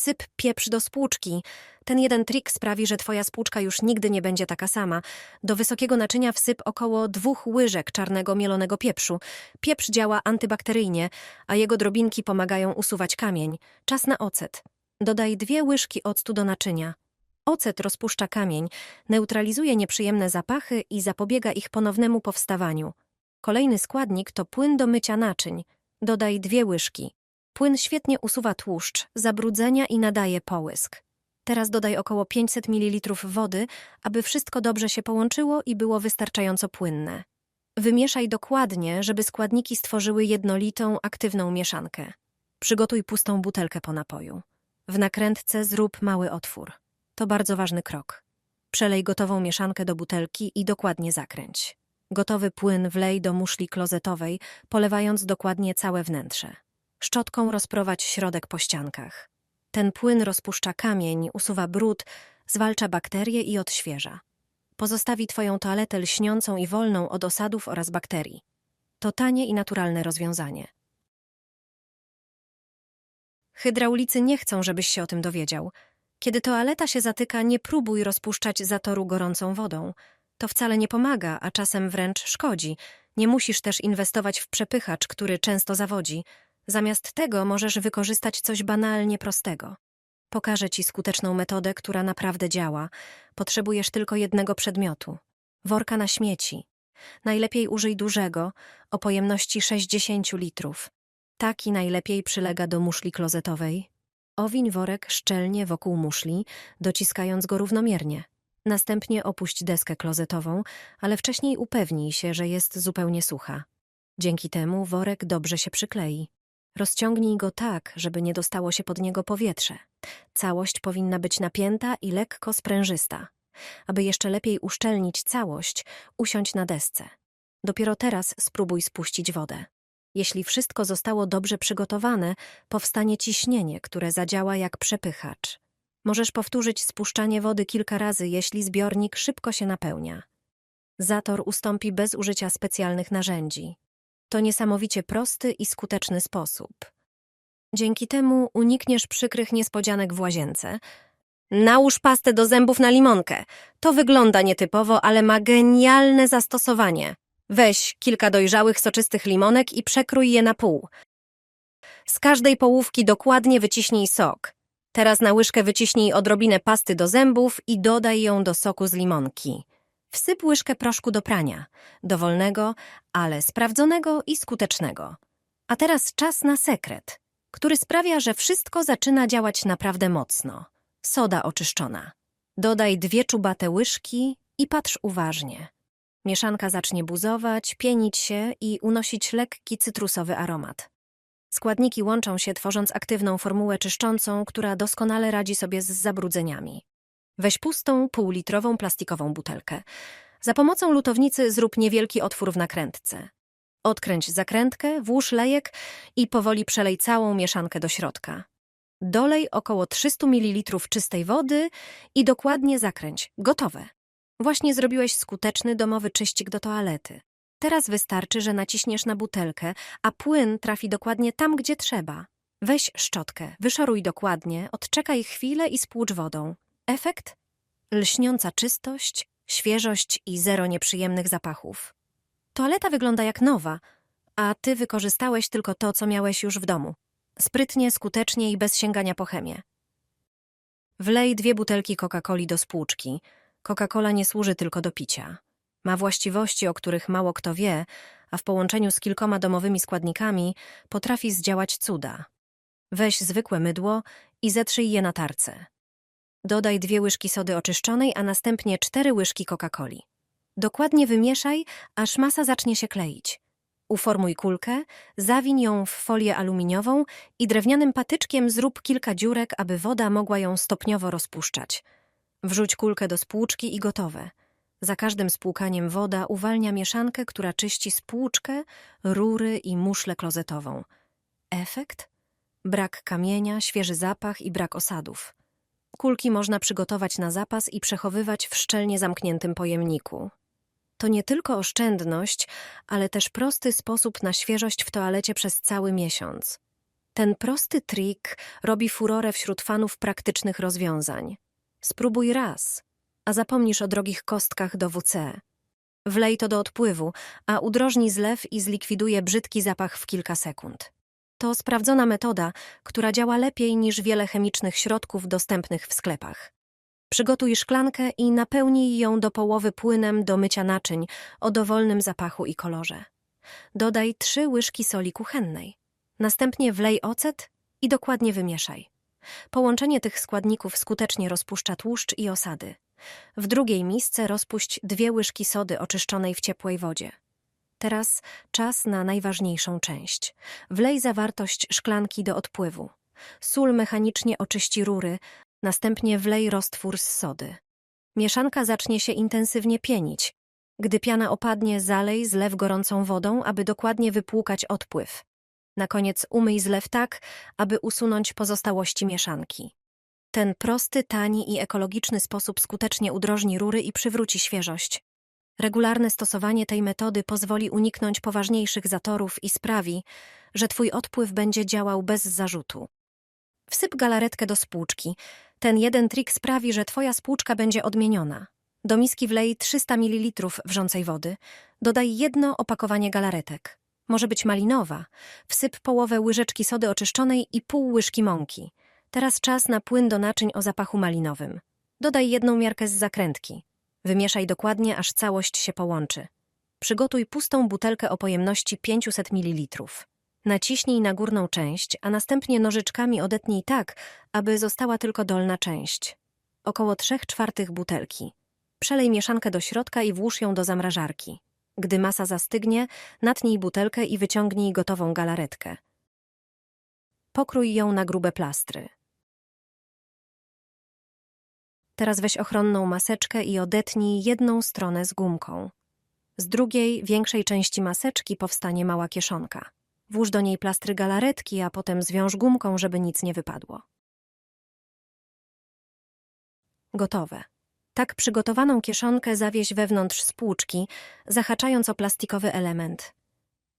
wsyp pieprz do spłuczki. Ten jeden trik sprawi, że twoja spłuczka już nigdy nie będzie taka sama. Do wysokiego naczynia wsyp około dwóch łyżek czarnego mielonego pieprzu. Pieprz działa antybakteryjnie, a jego drobinki pomagają usuwać kamień. Czas na ocet. Dodaj dwie łyżki octu do naczynia. Ocet rozpuszcza kamień, neutralizuje nieprzyjemne zapachy i zapobiega ich ponownemu powstawaniu. Kolejny składnik to płyn do mycia naczyń. Dodaj dwie łyżki. Płyn świetnie usuwa tłuszcz, zabrudzenia i nadaje połysk. Teraz dodaj około 500 ml wody, aby wszystko dobrze się połączyło i było wystarczająco płynne. Wymieszaj dokładnie, żeby składniki stworzyły jednolitą, aktywną mieszankę. Przygotuj pustą butelkę po napoju. W nakrętce zrób mały otwór. To bardzo ważny krok. Przelej gotową mieszankę do butelki i dokładnie zakręć. Gotowy płyn wlej do muszli klozetowej, polewając dokładnie całe wnętrze. Szczotką rozprowadź środek po ściankach. Ten płyn rozpuszcza kamień, usuwa brud, zwalcza bakterie i odświeża. Pozostawi Twoją toaletę lśniącą i wolną od osadów oraz bakterii. To tanie i naturalne rozwiązanie. Hydraulicy nie chcą, żebyś się o tym dowiedział. Kiedy toaleta się zatyka, nie próbuj rozpuszczać zatoru gorącą wodą. To wcale nie pomaga, a czasem wręcz szkodzi. Nie musisz też inwestować w przepychacz, który często zawodzi. Zamiast tego możesz wykorzystać coś banalnie prostego. Pokażę Ci skuteczną metodę, która naprawdę działa. Potrzebujesz tylko jednego przedmiotu worka na śmieci. Najlepiej użyj dużego, o pojemności 60 litrów. Taki najlepiej przylega do muszli klozetowej. Owiń worek szczelnie wokół muszli, dociskając go równomiernie. Następnie opuść deskę klozetową, ale wcześniej upewnij się, że jest zupełnie sucha. Dzięki temu worek dobrze się przyklei. Rozciągnij go tak, żeby nie dostało się pod niego powietrze. Całość powinna być napięta i lekko sprężysta. Aby jeszcze lepiej uszczelnić całość, usiądź na desce. Dopiero teraz spróbuj spuścić wodę. Jeśli wszystko zostało dobrze przygotowane, powstanie ciśnienie, które zadziała jak przepychacz. Możesz powtórzyć spuszczanie wody kilka razy, jeśli zbiornik szybko się napełnia. Zator ustąpi bez użycia specjalnych narzędzi. To niesamowicie prosty i skuteczny sposób. Dzięki temu unikniesz przykrych niespodzianek w łazience. Nałóż pastę do zębów na limonkę. To wygląda nietypowo, ale ma genialne zastosowanie. Weź kilka dojrzałych, soczystych limonek i przekrój je na pół. Z każdej połówki dokładnie wyciśnij sok. Teraz na łyżkę wyciśnij odrobinę pasty do zębów i dodaj ją do soku z limonki. Wsyp łyżkę proszku do prania, dowolnego, ale sprawdzonego i skutecznego. A teraz czas na sekret, który sprawia, że wszystko zaczyna działać naprawdę mocno. Soda oczyszczona. Dodaj dwie czubate łyżki i patrz uważnie. Mieszanka zacznie buzować, pienić się i unosić lekki cytrusowy aromat. Składniki łączą się, tworząc aktywną formułę czyszczącą, która doskonale radzi sobie z zabrudzeniami. Weź pustą, półlitrową plastikową butelkę. Za pomocą lutownicy zrób niewielki otwór w nakrętce. Odkręć zakrętkę, włóż lejek i powoli przelej całą mieszankę do środka. Dolej około 300 ml czystej wody i dokładnie zakręć. Gotowe. Właśnie zrobiłeś skuteczny domowy czyścik do toalety. Teraz wystarczy, że naciśniesz na butelkę, a płyn trafi dokładnie tam, gdzie trzeba. Weź szczotkę, wyszoruj dokładnie, odczekaj chwilę i spłucz wodą. Efekt? Lśniąca czystość, świeżość i zero nieprzyjemnych zapachów. Toaleta wygląda jak nowa, a ty wykorzystałeś tylko to, co miałeś już w domu. Sprytnie, skutecznie i bez sięgania po chemię. Wlej dwie butelki Coca-Coli do spłuczki. Coca-Cola nie służy tylko do picia. Ma właściwości, o których mało kto wie, a w połączeniu z kilkoma domowymi składnikami potrafi zdziałać cuda. Weź zwykłe mydło i zetrzyj je na tarce. Dodaj dwie łyżki sody oczyszczonej, a następnie cztery łyżki Coca-Coli. Dokładnie wymieszaj, aż masa zacznie się kleić. Uformuj kulkę, zawiń ją w folię aluminiową i drewnianym patyczkiem zrób kilka dziurek, aby woda mogła ją stopniowo rozpuszczać. Wrzuć kulkę do spłuczki i gotowe. Za każdym spłukaniem woda uwalnia mieszankę, która czyści spłuczkę, rury i muszlę klozetową. Efekt? Brak kamienia, świeży zapach i brak osadów. Kulki można przygotować na zapas i przechowywać w szczelnie zamkniętym pojemniku. To nie tylko oszczędność, ale też prosty sposób na świeżość w toalecie przez cały miesiąc. Ten prosty trik robi furorę wśród fanów praktycznych rozwiązań. Spróbuj raz, a zapomnisz o drogich kostkach do WC. Wlej to do odpływu, a udrożni zlew i zlikwiduje brzydki zapach w kilka sekund. To sprawdzona metoda, która działa lepiej niż wiele chemicznych środków dostępnych w sklepach. Przygotuj szklankę i napełnij ją do połowy płynem do mycia naczyń o dowolnym zapachu i kolorze. Dodaj trzy łyżki soli kuchennej. Następnie wlej ocet i dokładnie wymieszaj. Połączenie tych składników skutecznie rozpuszcza tłuszcz i osady. W drugiej misce rozpuść dwie łyżki sody oczyszczonej w ciepłej wodzie. Teraz czas na najważniejszą część. Wlej zawartość szklanki do odpływu. Sól mechanicznie oczyści rury, następnie wlej roztwór z sody. Mieszanka zacznie się intensywnie pienić. Gdy piana opadnie, zalej zlew gorącą wodą, aby dokładnie wypłukać odpływ. Na koniec umyj zlew tak, aby usunąć pozostałości mieszanki. Ten prosty, tani i ekologiczny sposób skutecznie udrożni rury i przywróci świeżość. Regularne stosowanie tej metody pozwoli uniknąć poważniejszych zatorów i sprawi, że Twój odpływ będzie działał bez zarzutu. Wsyp galaretkę do spłuczki. Ten jeden trik sprawi, że Twoja spłuczka będzie odmieniona. Do miski wlej 300 ml wrzącej wody. Dodaj jedno opakowanie galaretek. Może być malinowa. Wsyp połowę łyżeczki sody oczyszczonej i pół łyżki mąki. Teraz czas na płyn do naczyń o zapachu malinowym. Dodaj jedną miarkę z zakrętki. Wymieszaj dokładnie, aż całość się połączy. Przygotuj pustą butelkę o pojemności 500 ml. Naciśnij na górną część, a następnie nożyczkami odetnij tak, aby została tylko dolna część. Około 3 czwartych butelki. Przelej mieszankę do środka i włóż ją do zamrażarki. Gdy masa zastygnie, natnij butelkę i wyciągnij gotową galaretkę. Pokrój ją na grube plastry. Teraz weź ochronną maseczkę i odetnij jedną stronę z gumką. Z drugiej, większej części maseczki powstanie mała kieszonka. Włóż do niej plastry galaretki, a potem zwiąż gumką, żeby nic nie wypadło. Gotowe. Tak przygotowaną kieszonkę zawieź wewnątrz spłuczki, zahaczając o plastikowy element.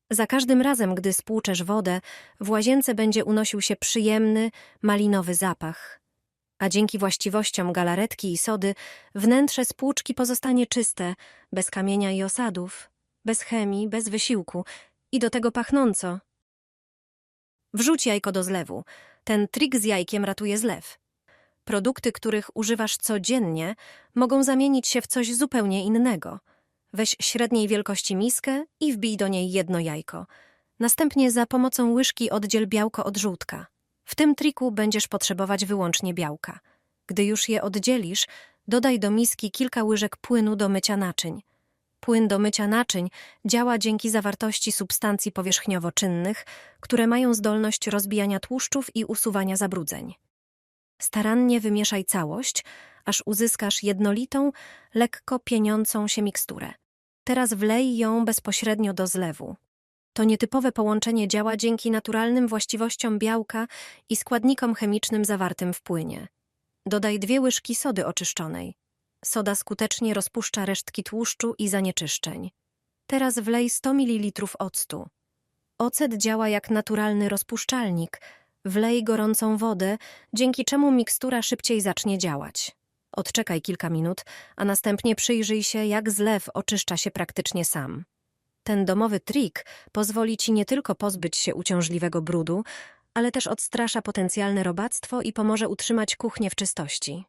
Za każdym razem, gdy spłuczesz wodę, w łazience będzie unosił się przyjemny, malinowy zapach. A dzięki właściwościom galaretki i sody, wnętrze spłuczki pozostanie czyste, bez kamienia i osadów, bez chemii, bez wysiłku i do tego pachnąco. Wrzuć jajko do zlewu. Ten trik z jajkiem ratuje zlew. Produkty, których używasz codziennie, mogą zamienić się w coś zupełnie innego. Weź średniej wielkości miskę i wbij do niej jedno jajko. Następnie za pomocą łyżki oddziel białko od żółtka. W tym triku będziesz potrzebować wyłącznie białka. Gdy już je oddzielisz, dodaj do miski kilka łyżek płynu do mycia naczyń. Płyn do mycia naczyń działa dzięki zawartości substancji powierzchniowo-czynnych, które mają zdolność rozbijania tłuszczów i usuwania zabrudzeń. Starannie wymieszaj całość, aż uzyskasz jednolitą, lekko pieniącą się miksturę. Teraz wlej ją bezpośrednio do zlewu. To nietypowe połączenie działa dzięki naturalnym właściwościom białka i składnikom chemicznym zawartym w płynie. Dodaj dwie łyżki sody oczyszczonej. Soda skutecznie rozpuszcza resztki tłuszczu i zanieczyszczeń. Teraz wlej 100 ml octu. Ocet działa jak naturalny rozpuszczalnik. Wlej gorącą wodę, dzięki czemu mikstura szybciej zacznie działać. Odczekaj kilka minut, a następnie przyjrzyj się, jak zlew oczyszcza się praktycznie sam. Ten domowy trik pozwoli ci nie tylko pozbyć się uciążliwego brudu, ale też odstrasza potencjalne robactwo i pomoże utrzymać kuchnię w czystości.